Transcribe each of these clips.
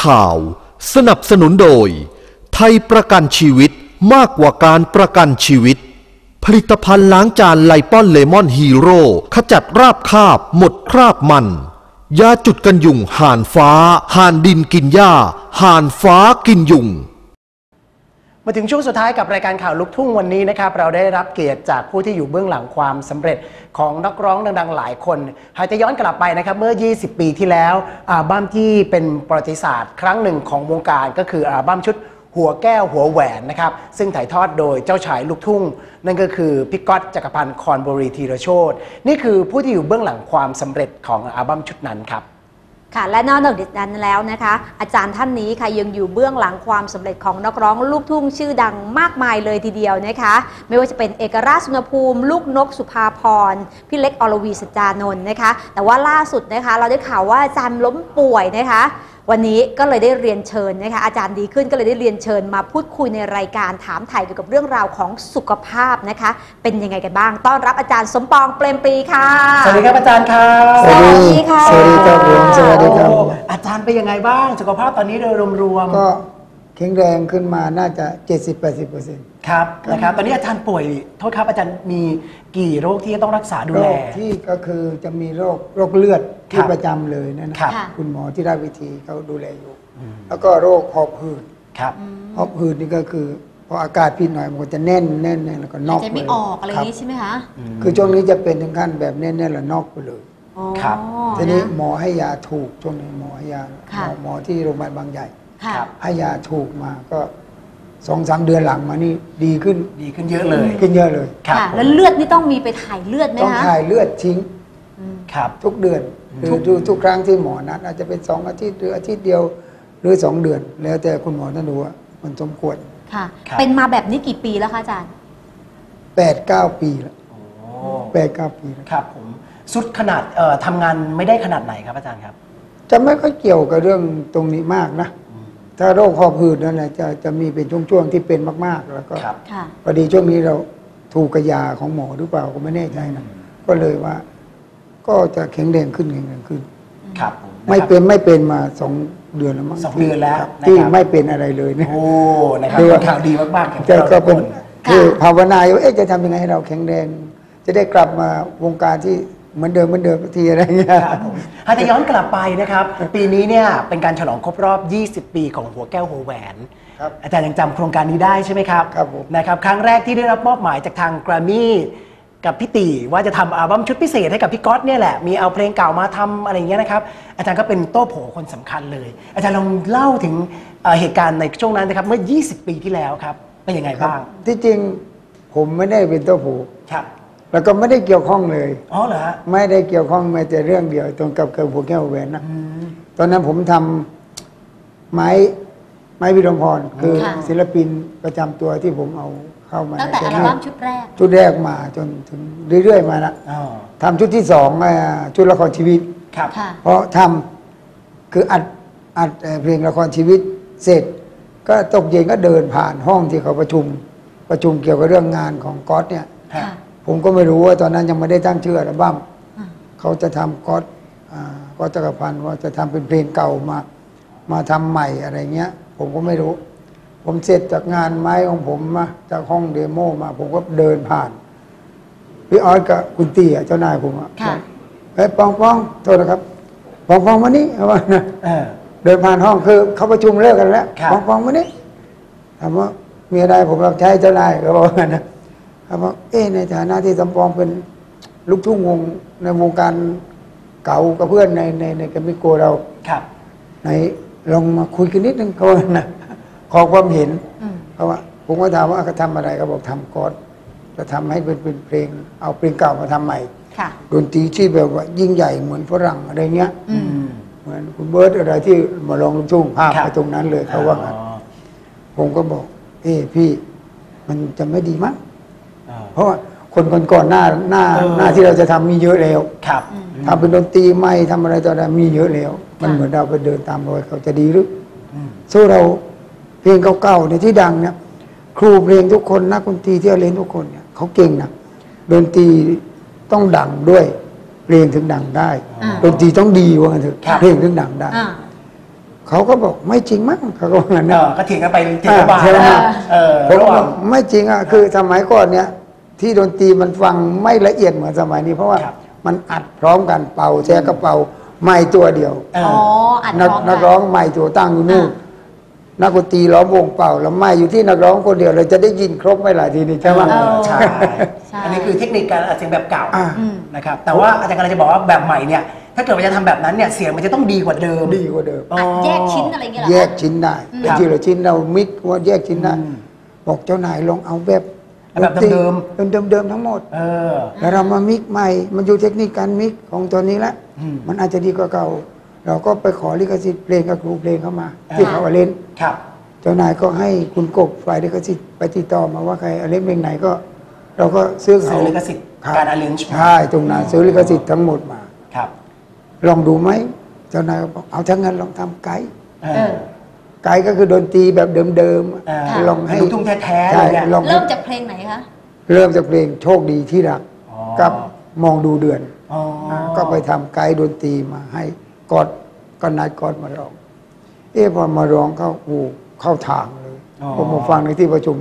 ข่าว สนับสนุนโดย ไทยประกันชีวิตมากกว่าการประกันชีวิต ผลิตภัณฑ์ล้างจานไลป้อนเลมอนฮีโร่ขจัดราบคาบ หมดคราบมัน ยาจุดกันยุงห่านฟ้า ห่านดินกินหญ้า ห่านฟ้ากินยุง มาถึงช่วงสุดท้ายกับรายการข่าวลูกทุ่งวันนี้นะครับเราได้รับเกียรติจากผู้ที่อยู่เบื้องหลังความสำเร็จของนักร้องดังๆ หลายคนหากจะย้อนกลับไปนะครับเมื่อ 20 ปีที่แล้วอัลบั้มที่เป็นประวัติศาสตร์ ครั้งหนึ่งของวงการก็คืออัลบั้มชุดหัวแก้วหัวแหวนนะครับซึ่งถ่ายทอดโดยเจ้าชายลูกทุ่ง นั่นก็คือพี่ก๊อตจักรพันธ์คอนบุรีธีรโชตนี่คือผู้ที่อยู่เบื้องหลังความสำเร็จของอัลบั้มชุดนั้นครับ ค่ะและนอกจากนั้นแล้วนะคะ อาจารย์ท่านนี้ค่ะยังอยู่เบื้องหลังความสำเร็จของนักร้องลูกทุ่งชื่อดังมากมายเลยทีเดียวนะคะ ไม่ว่าจะเป็นเอกราชสุนภูมิ ลูกนกสุภาพรพี่เล็กอรวีสจานนท์นะคะ แต่ว่าล่าสุดนะคะ เราได้ข่าวว่าอาจารย์ล้มป่วยนะคะ วันนี้ก็เลยได้เรียนเชิญนะคะอาจารย์ดีขึ้นก็เลยได้เรียนเชิญมาพูดคุยในรายการถามถ่ายเกี่ยวกับเรื่องราวของสุขภาพนะคะ เป็นยังไงกันบ้าง ต้อนรับอาจารย์สมปองเปรมปรีค่ะ สวัสดีครับอาจารย์ครับสวัสดีค่ะสวัสดีครับผมสวัสดีครับโอ้อาจารย์เป็นยังไงบ้าง สุขภาพตอนนี้โดยรวมๆก็ แข็งแรงขึ้นมาน่าจะ 70-80%ครับนะครับ ตอนนี้อาจารย์ป่วยโทษครับอาจารย์มีกี่โรคที่ต้องรักษาดูโรแล คที่ก็คือจะมีโรคโรคเลือดคที่รับประจำเลยนั่นนะครับ ค่ะ คุณหมอที่ราชวิธีเขาดูแลอยู่แล้วก็โรคหอบหืดครับ หอบหืดนี่ก็คือพออากาศพิษหน่อยมันก็จะแน่นแน่นแน่นแล้วก็น็อกใจเลยไม่ออกอะไรอย่างนี้คบใช่ไหมคะคือช่วงนี้จะเป็นถึงขั้นแบบแน่นๆแล้วน็อกไปเลย อ๋อครับ ทีนี้ะหมอให้ยาถูกช่วงนี้หมอให้ยาหมค่ะ อหมอที่โรงพยาบาลบางใหญ่ ค่ะครับให้ยาถูกมาก็สองสามเดือนหลังมานี่ดีขึ้นดีขึ้นเยอะเลยขึ้นเยอะเลยครับค่ะ แล้วเลือดนี่ต้องมีไปถ่ายเลือดไหมต้องคะถ่ายเลือดทิ้งครับ ทุกเดือนหรือทุกทุกครั้งที่หมอนัดอาจจะเป็นสองอาทิตย์หรืออาทิตย์เดียวหรือสองเดือน แล้วแต่คุณหมอท่านดูว่ามันสมควรค่ะ ครับ เป็นมาแบบนี้กี่ปีแล้วคะอาจารย์ แปดเก้าปีแล้วโอ้แปดเก้าปีแล้วครับผมสุดขนาดเอ่อทำงานไม่ได้ขนาดไหนครับอาจารย์ครับ จะไม่ค่อยเกี่ยวกับเรื่องตรงนี้มากนะ ถ้าโรคหอบหืดนั่นแหละจะจะมีเป็นช่วงๆที่เป็นมาก ๆ แล้วก็ครับ ค่ะ พอดีช่วงนี้เราถูกกระยาของหมอหรือเปล่าก็ไม่แน่ใจนะก็เลยว่า ก็จะแข็งแรงขึ้นแข็งแรงขึ้น ครับผไม่ะครับเป็นไม่เป็นมาสองเดือนแล้วมั้งสองเดือนแล้วครับนะครับ ที่ไม่เป็นอะไรเลยเนี่ย โอ้ นะครับคือเป็นข่าวดีมากๆครับแต่ก็เป็นค่ะ คือภาวนาอยู่เอ๊ะจะทำยังไงให้เราแข็งแรง จะได้กลับมาวงการที่ เหมือนเดิมเหมือนเดิมสักทีอะไรเงี้ยครับผมหากจะย้อนกลับไปนะครับ ปีนี้เนี่ยเป็นการฉลองครบรอบ 20 ปีของหัวแก้วหัวแหวน ครับ อาจารย์ยังจำโครงการนี้ได้ใช่ไหมครับครับผม นะครับ ครั้งแรกที่ได้รับมอบหมายจากทางแกรมมี่กับพี่ตีว่าจะทำอัลบั้มชุดพิเศษให้กับพี่ก๊อตเนี่ยแหละ มีเอาเพลงเก่ามาทำอะไรอย่างเงี้ยนะครับ อาจารย์ก็เป็นโต้โผคนสำคัญเลย อาจารย์ลองเล่าถึงเอ่อเหตุการณ์ในช่วงนั้นนะครับ เมื่อ 20 ปีที่แล้วครับ เป็นยังไงบ้าง ที่จริงผมไม่ได้เป็นตัวผูครับ แล้วก็ไม่ได้เกี่ยวข้องเลย อ๋อเหรอฮะไม่ได้เกี่ยวข้องแม้แต่เรื่องเดียวตรงกับเกิดหัวแก้วหัวแหวนนะตอนนั้นผมทำไม้ไม้วิรมพรคือค่ะ ศิลปินประจำตัวที่ผมเอาเข้ามาตั้งแต่ในอัลแกรมบั้มี่มชุดแรก ชุดแรกมาจนถึงเรื่อยๆมานะอ๋อทำชุดที่สองอ่าชุดละครชีวิต ครับ ค่ะ เพราะทำคืออัดอัดเอ่อเพลงละครชีวิตเสร็จ ก็ตกเย็นก็เดินผ่านห้องที่เขาประชุม ประชุมเกี่ยวกับเรื่องงานของก๊อตเนี่ยฮะค่ะ ผมก็ไม่รู้ว่าตอนนั้นยังไม่ได้ตั้งชื่ออัลบั้มอ่าเขาจะทำก๊อตอ่าก๊อตจักรพันธ์ว่าจะทำเป็นเพลงเก่ามา มาทำใหม่อะไรเงี้ย ผมก็ไม่รู้ ผมเสร็จจากงานไม้ของผมมาจากห้องเดโมมา ผมก็เดินผ่านพี่ออสกับคุณตีอะเจ้านายผมอะค่ะเฮ้ยปองปองโทษนะครับปองปองมานี่เขาว่านะเออเดินผ่านห้องคือเขาประชุมเลิกกันแล้วครับปองปองมานี่ถามว่ามีอะไรผมรับใช้เจ้านายเขาบอกว่านะ ถามว่าเอ๊ะในฐานะที่สมปองเป็นลูกทุ่งวงในวงการเก่ากับเพื่อนในในในแกรมมิโกเราครับในลองมาคุยกันนิดนึงเขาว่านะขอความเห็นอืมเขาว่าผมก็ถามว่าเขาทำอะไรเขาบอกทำกอดจะทำให้เป็นเป็นเพลง เอาเพลงเก่ามาทำใหม่ค่ะดนตรีที่แบบว่ายิ่งใหญ่เหมือนฝรั่งอะไรเงี้ยอืมเหมือนคุณเบิร์ตอะไรที่มาลองลูกทุ่งภาพครับไปตรงนั้นเลยเขาว่างั้นอ๋อผมก็บอก เอ้พี่ มันจะไม่ดีมั้งอ๋อ เพราะว่าคนก่อนก่อนๆหน้าหน้าเออหน้าที่เราจะทำมีเยอะแล้วครับทำเป็นดนตรีใหม่ทำอะไรต่ออะไรมีเยอะแล้ว มันเหมือนเราไปเดินตามรอยเขาจะดีหรืออืมสู้เราเพลงเก่าๆเนี่ยที่ดังเนี่ยครูเพลงทุกคนนักดนตรีที่เล่นทุกคนเนี่ยเขาเก่งนะดนตรีต้องดังด้วยเพลงถึงดังได้อ่าดนตรีต้องดีว่างั้นเถอะครับเพลงถึงดังได้อ่าเขาก็บอกไม่จริงมั้งเขาก็ว่างั้นเอนะอก็เถียงกันไปเถียงกันมาใช่ไหมเออผมระหบว่าองกไม่จริงอะคือสมัยก่อนเนี่ย ที่ดนตรีมันฟังไม่ละเอียดเหมือนสมัยนี้ เพราะว่าครับมันอัดพร้อมกันเป่าแช่กระเป๋าไม่ตัวเดียวเออ๋อออัดนักพร้อมนักกัร้องไม่ตัวตั้งอยู่นู่นอ่นักดนตรีล้อมวงเป่าแล้วไม่อยู่ที่นักร้องคนเดียวเราจะได้ยินครบไม่หลายทีนี่ใช่ไหมเออใช่ใช่อันนี้คือเทคนิคการอัดเสียงแบบเก่าอ่านะครับแต่ว่าอาจารย์กำลังจะบอกว่าแบบใหม่เนี่ยถ้าเกิดว่าจะทำแบบนั้นเนี่ยเสียงมันจะต้องดีกว่าเดิมดีกว่าเดิมอ๋ออัดแยกชิ้นอะไรอย่างเงี้ยเหรอแยคะกชิ้นได้อืมไอ้ทีละชิ้นเรามิกว่าแยกชิ้นได้อืมบอกเจ้านายลองเอาแบบ แบบเดิมเดิมเดิมๆทั้งหมดเออแล้วเรามามิกใหม่ มันอยู่เทคนิคการมิกของตัวนี้ละอืมมันอาจจะดีกว่าเก่า เราก็ไปขอลิขสิทธิ์เพลงกับครูเพลงเข้ามาอ่าที่เขาเอาเล่นครับเจ้านายก็ให้คุณกบฝ่ายลิขสิทธิ์ไปติดต่อมาว่าใครเอาเล่นเพลงไหนก็ เราก็ซื้อเขาซื้อลิขสิทธิ์ครับการ arrange มาใช่ตรงนั้นซื้อลิขสิทธิ์ทั้งหมดมาครับ ลองดูไหมเจ้านายก็บอกเอาทั้งนั้นลองทำไกด์เอเอออ ไกด์ก็คือดนตรีแบบเดิมอ่าๆลองให้ลูกทุ่งแท้ๆใช่เลยเนี่ยลองให้เริ่มจากเพลงไหนคะ เริ่มจากเพลงโชคดีที่รักอ๋อกับมองดูเดือนอ๋ออก็ไปทำไกด์ดนตรีมาให้กอดก็นัดกอดมาร้อง เอ๊ะพอมาร้องเขาโอ้เข้าทางเลยอ๋อ ผมมาฟังในที่ประชุม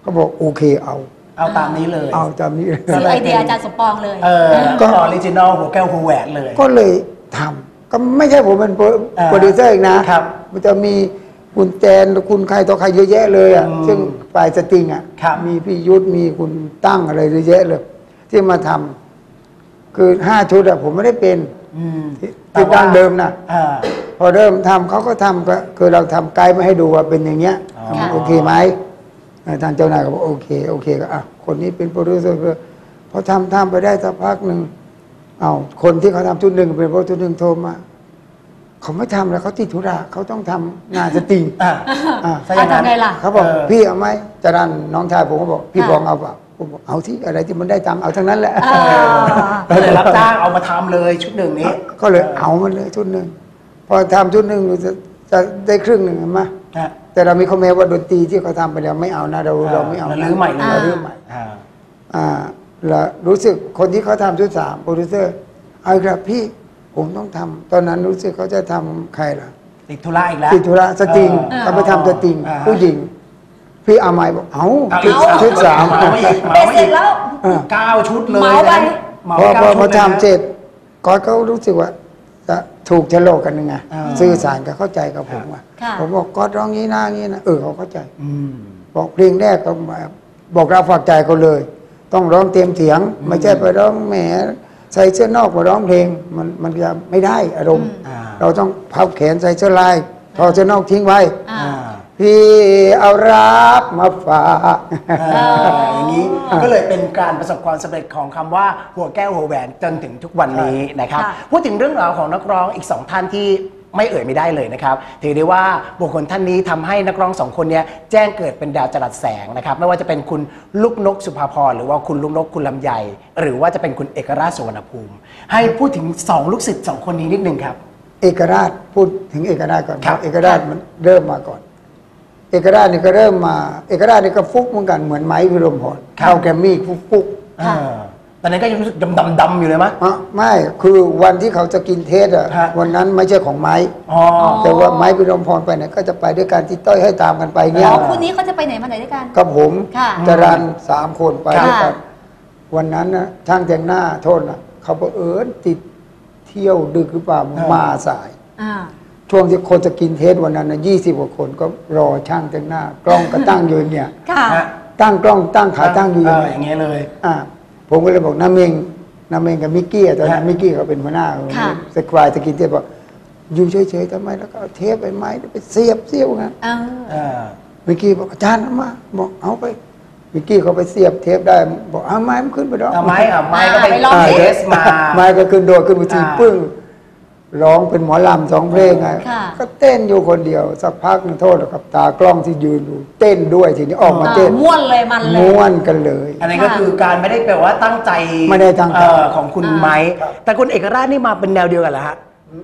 เขาบอกโอเคเอา เอาตามนี้เลย เอาจำนี้เลย ซื้อไอเดียอาจารย์สมปองเลย เออก็ ก็ออริจินอลหัวแก้วหัวแหวนเลย ก็เลยทำก็ไม่ใช่ผมเป็นโปรอ่าโปรดิวเซอร์อีกนะครับ มันจะมี คุณแจนคุณใครต่อใครเยอะแยะเลยอะ อืมซึ่งฝ่ายสตริงอะ ครับ มีพี่ยุทธมีคุณตั้งอะไรเยอะแยะเลย ที่มาทำคือห้าชุดอะผมไม่ได้เป็น อืมที่แต่ที่ว่าดั้งเดิมนะอ่า พอเริ่มทำเขาก็ทำก็คือเราทำไกด์มาให้ดูว่าเป็นอย่างเงี้ยอ๋อทำโอเคไหมเอ่อทางเจ้านายก็บอกโอเคโอเคก็อะคนนี้เป็นโปรดิวเซอร์พอทำทำไปได้สักพักหนึ่งเอาคนที่เขาทำชุดหนึ่งเป็นโปรดิวเซอร์ชุดหนึ่งโทรมา เขาไม่ทำแล้วเขาติดธุระเขาต้องทำงานสตริงอ่าอะซะอย่างนั้นเอาทำไงล่ะ เขาบอกเออ พี่เอาไหมจรันน้องชายผมก็บอกพี่ค่ะบองเอาเปล่าผมบอกเอาที่อะไรที่มันได้ทำเอาทั้งนั้นแหละ อ่า ก็เลยรับจ้างเอามาทำเลยชุดหนึ่งนี้ ก็เลยเอามันเลยชุดหนึ่งพอทำชุดหนึ่งจะจะได้ครึ่งหนึ่งเห็นไหมฮะแต่เรามีข้อแม้ว่าดนตรีที่เขาทำไปแล้วไม่เอานะเราเราไม่เอาเรานะลื้อใหม่เลยเราลื้อใหม่ อ่า อ่าแล้วรู้สึกคนที่เขาทำชุดสามโปรดิวเซอร์เอาอีกครับพี่ ผมต้องทำตอนนั้นรู้สึกเขาจะทำใครล่ะติดธุระอีกแล้วติดธุระสตริงเออเขาไปทำสตริงอ่าผู้หญิง พี่อาไมายบอกเอาเอาชุดอีกชุดสามเหมาอีกเหเป็มานเสอีร็จกแล้วเออเก้าชุดเลยเหมาไปนะเหมาพอพเก้าอชุพอดเลยนะทำเสร็จก็เขารู้สึกว่าจะถูกชะโลกกันยังไงอ่าสื่อสารกับเข้าใจกับผมว่าค่ะผมบอกก็ร้องงี้นะงี้นะเออเขาเข้าใจอืมบอกเพลงแรกก็มาบอกเราฝากใจเขาเลย ต้องร้องเต็มเสียง ไม่ใช่ไปร้องแหม ใส่เสื้อนอกมาร้องเพลงมันมันจะไม่ได้อารมณ์อ่าเราต้องพับแขนใส่เสื้อลายถอดเสื้อนอกทิ้งไว้อ่าอ่าพี่เอารักมาฝากอ่าอย่างนี้ก็เลยเป็นการประสบความสำเร็จของคำว่าหัวแก้วหัวแหวนจนถึงทุกวันนี้นะครับค่ะพูดถึงเรื่องราวของนักร้องอีกสองท่านที่ ไม่เอ่ยไม่ได้เลยนะครับถือได้ว่าบุคคลท่านนี้ทำให้นักร้องสองคนเนี้แจ้งเกิดเป็นดาวจรัสแสงนะครับไม่ว่าจะเป็นคุณลูกนกสุภาพรหรือว่าคุณลูกนกคุณลำไยหรือว่าจะเป็นคุณเอกราชสุวรรณภูมิ ให้พูดถึงสองลูกศิษย์สองคนนี้นิดนึงครับเอกราชพูดถึงเอกราชก่อนครับเอกราชมันเริ่มมาก่อน เอกราชนี่ก็เริ่มมา เอกราชนี่ก็ฟุกเหมือนกันเหมือนไม้พิรมพรเข้าแกรมมี่ฟุกฟุกค่ะเออ ตอนนั้นก็ยังรู้สึกดำๆๆอยู่เลยมั้ยๆอะไม่คือวันที่เขาจะกินเทสอะฮะ วันนั้นไม่ใช่ของไม้ อ๋อ แต่ว่าไม้พิรมพรไปไหนก็จะไปด้วยการที่ต้อยให้ตามกันไปเงี้อ๋ยอคู่นี้เขาจะไปไหนมาไหนด้วยกัน กับผมค่ะจรันสามคนไปด้วยกันค่ะวันนั้นนะช่างแต่งหน้าโทษนะเขาเผอิญติดเที่ยวดึกหรือเปล่าอ่าม มาสาย อ่า ช่วงที่คนจะกินเทสวันนั้นนะยี่สิบกว่าคนก็รอช่างแต่งหน้ากล้องก็ตั้งอยู่เนี่ย ค่ะ ฮะตั้งกล้องตั้งขาตั้งอยู่อย่างเออเงี้อย่างเงี้ยเลย อ่า ผมก็เลยบอกน้าเมงน้าเมงกับมิกกี้อะตอนนั้นฮะมิกกี้เขาเป็นหัวหน้าค่ะ สควายจะกินเทปบอกอยู่เฉยๆทำไมแล้วก็เอาเทปไปไม้ไปเสียบเสียบงั้นเออเออมิกกี้บอกอาจารย์เอามาบอกเอาไปมิกกี้เขาไปเสียบเทปได้บอกเอาไม้มันขึ้นไปร้องเอาไม้เอาไม้ก็ไปอ่าไปลองเทสมา ไม้ก็ขึ้นโดดขึ้นไปทีอ่า ปึ้ง ร้องเป็นหมอลำสองเพลงไงค่ะก็เต้นอยู่คนเดียว สักพักหนึงโทษกับตากล้องที่ยืนอยู่เต้นด้วยทีนี้ออกมาเต้นอ่าม่วนเลยมันเลยม้วนกันเลย อันนี้ก็ค่ะคือการไม่ได้แปลว่าตั้งใจไม่ได้ตั้งใจเอ่อของคุณอ่าไม้แต่คุณเอกราชนี่มาเป็นแนวเดียวกันเหรอฮะ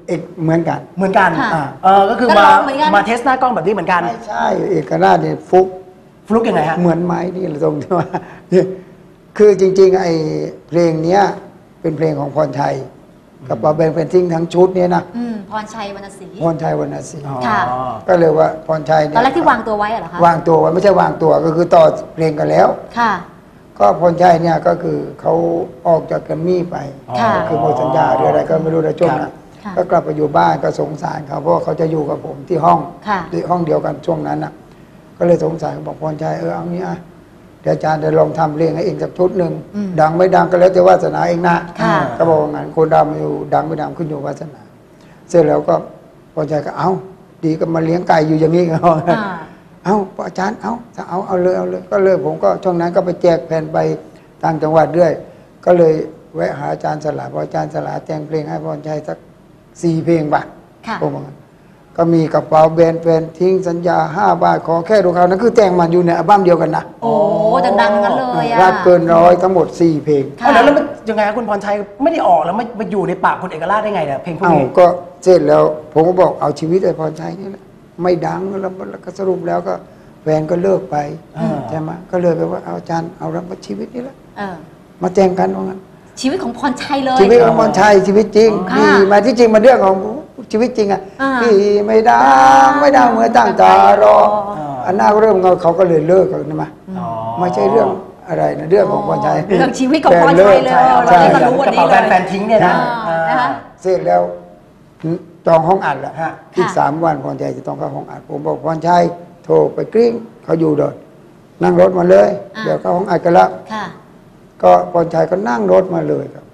เอกเหมือนกันเหมือนกันค่ะอ่าเออก็คือก็มาลองเหมือนกันมาเทสหน้ากล้องแบบนี้เหมือนกันไม่ใช่เอกราชเนี่ยฟุกฟลุกยังไงฮะเหมือนไม้นี่ตรงที่ว่าคือจริง ๆ ไอ้เพลงเนี้ยเป็นเพลงของพรชัย กระเป๋าแบรนด์แฟนทิ้งทั้งชุดเนี่ยนะอืมพรชัยวรรณศรี พรชัยวรรณศรีอ๋อค่ะ ก็เลยว่าพรชัยเนี่ยตอนแรกที่วางตัวไว้อะเหรอคะวางตัวไว้ไม่ใช่วางตัวก็คือต่อเพลงกันแล้ว ค่ะ ก็พรชัยเนี่ยก็คือเขาออกจากแกรมมี่ไปค่ะก็คือหมดสัญญาหรืออะไรก็ไม่รู้ในช่วงนั้นค่ะ ก็กลับไปอยู่บ้านก็สงสารเขาเพราะว่าเขาจะอยู่กับผมที่ห้องค่ะ ที่ห้องเดียวกันช่วงนั้นน่ะ ก็เลยสงสารบอกพรชัยเออเอางี้อะ เดี๋ยวอาจารย์จะลองทำเพลงให้เองสักชุดหนึ่งอืมดังไม่ดังก็แล้วแต่วาสนาเองนะค่ะก็บอกว่างั้นคนดังอยู่ดังไม่ดังขึ้นอยู่วาสนา เสร็จแล้วก็พรชัยก็เอาดีก็มาเลี้ยงไก่อยู่อย่างนี้ก็อ่าเอาอาจารย์เอาถ้าเอาเอาเลยเอาเลยก็เลยผมก็ช่วงนั้นก็ไปแจกแผ่นไปต่างจังหวัดเรื่อยก็เลยแวะหาอาจารย์สลาพออาจารย์สลาแต่งเพลงให้พรชัยสักสี่เพลงป่ะค่ะผมว่างั้น ก็มีกระเป๋าแบรนด์แฟนทิ้งสัญญาห้าบาทขอแค่ดูเขานั่นคือแต่งมันอยู่ในอัลบั้มเดียวกันนะโอ้ดังๆทั้งนั้นเลยอะ ราดเกินร้อยทั้งหมดสี่เพลงค่ะ เอาแล้วแล้วมันยังไงครับคุณพรชัยไม่ได้ออกแล้วมามาอยู่ในปากคุณเอกราชได้ไงเนี่ยเพลงพวกเอ้านี้ก็เสร็จแล้ว ผมก็บอกเอาชีวิตไอ้พรชัยนี่แหละไม่ดังแล้วแล้วก็สรุปแล้วก็แฟนก็เลิกไปอ่า ใช่ไหมก็เลยไปว่าเอาอาจารย์เอารับมาชีวิตนี่แหละเออ มาแต่งกันว่างั้น ชีวิตของพรชัยเลย ชีวิตของพรชัยชีวิตจริงค่ะดีมาที่จริงมันเรื่องของชีวิตจริงอะอ่า พี่ไม่ดังไม่ดังเหมื่อนตั้งตารออ่า อันหน้าเริ่มเขาเขาก็เลยเลิกกันนะมาอ๋อไม่ใช่เรื่องอะไรนะเรื่องของพรชัยเรื่องชีวิตของพรชัยเลยใช่ เราใช่ได้มารู้วันกระนี้เป๋าเลแบรยนด์แฟนทิ้งเนี่ยนะอ่านะคะ เสร็จแล้วจองห้องอัดแหละฮะ อีกค่ะ สามวันพรชัยจะต้องเข้าห้องอัด ผมบอกพรชัยโทรไปกริ้งเขาอยู่เดินนั่งรถมาเลยอ่าเดี๋ยวเข้าห้องอัดกันแล้ว ค่ะ ก็พรชัยก็นั่งรถมาเลยครับ